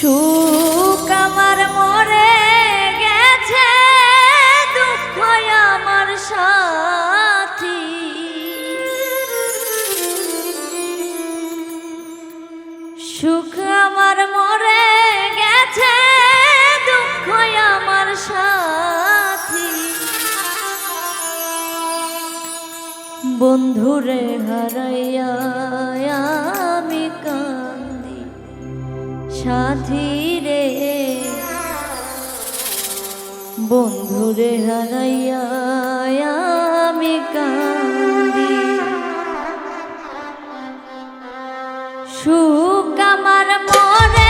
সুখ আমার মরে গেছে, দুঃখ আমার সাথী। সুখ আমার মরে গেছে, দুঃখ আমার সাথী। বন্ধুরে হারাইয়া সাথী রে। বন্ধুরে হারাইয়া আমি কান্দি। সুখ আমার মরে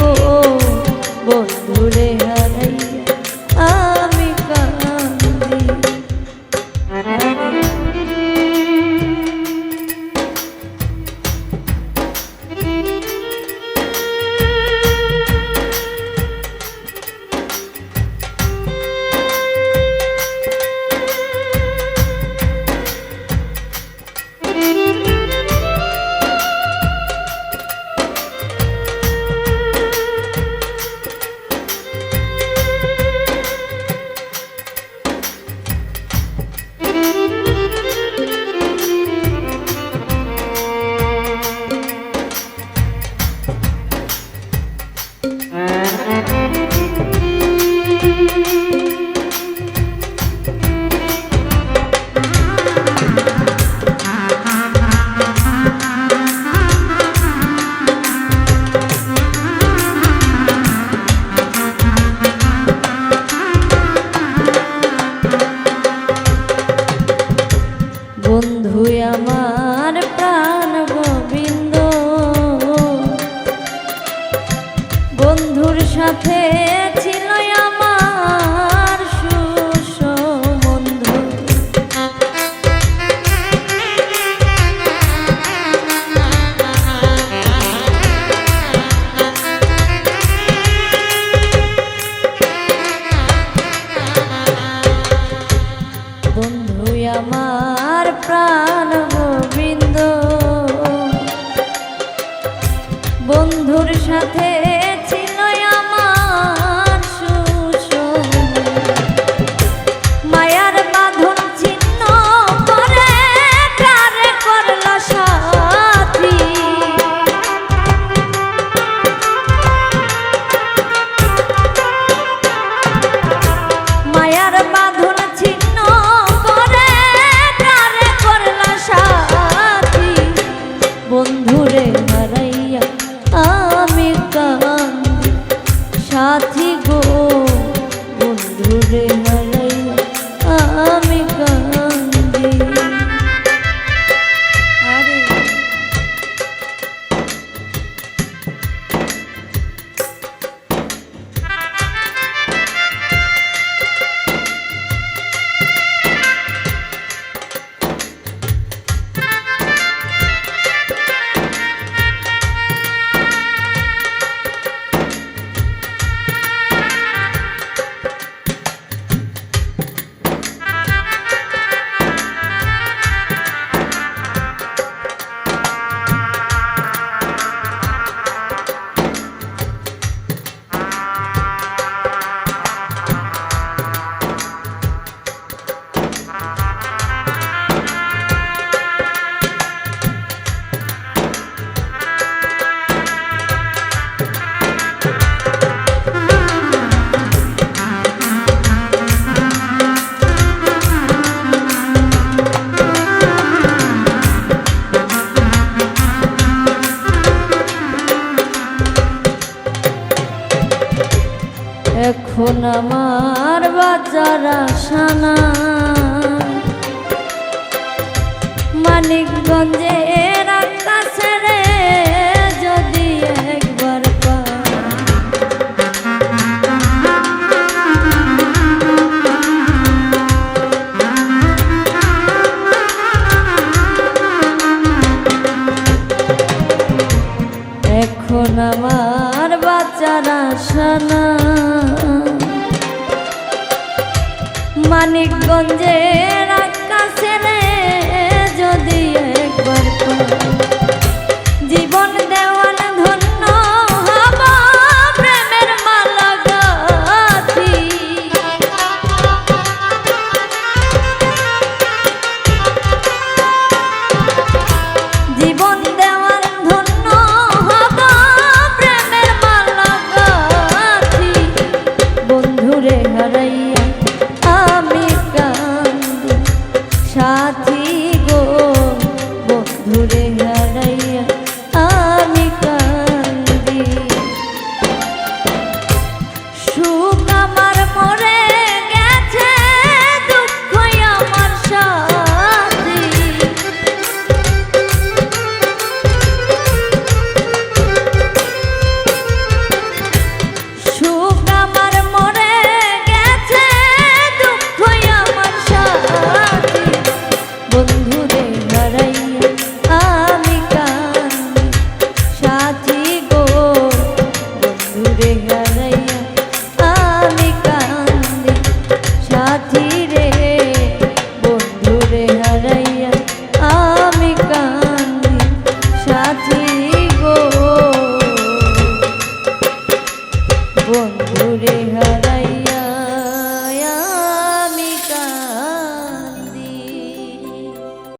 গো বন্ধু আমার প্রাণ গোবিন্দ। বন্ধুর সাথে আমার বাজার আসানা। মানিকগঞ্জে আকাশে রে যদি একবার এখন আমার বাচ্চারা সানা মানিকগঞ্জে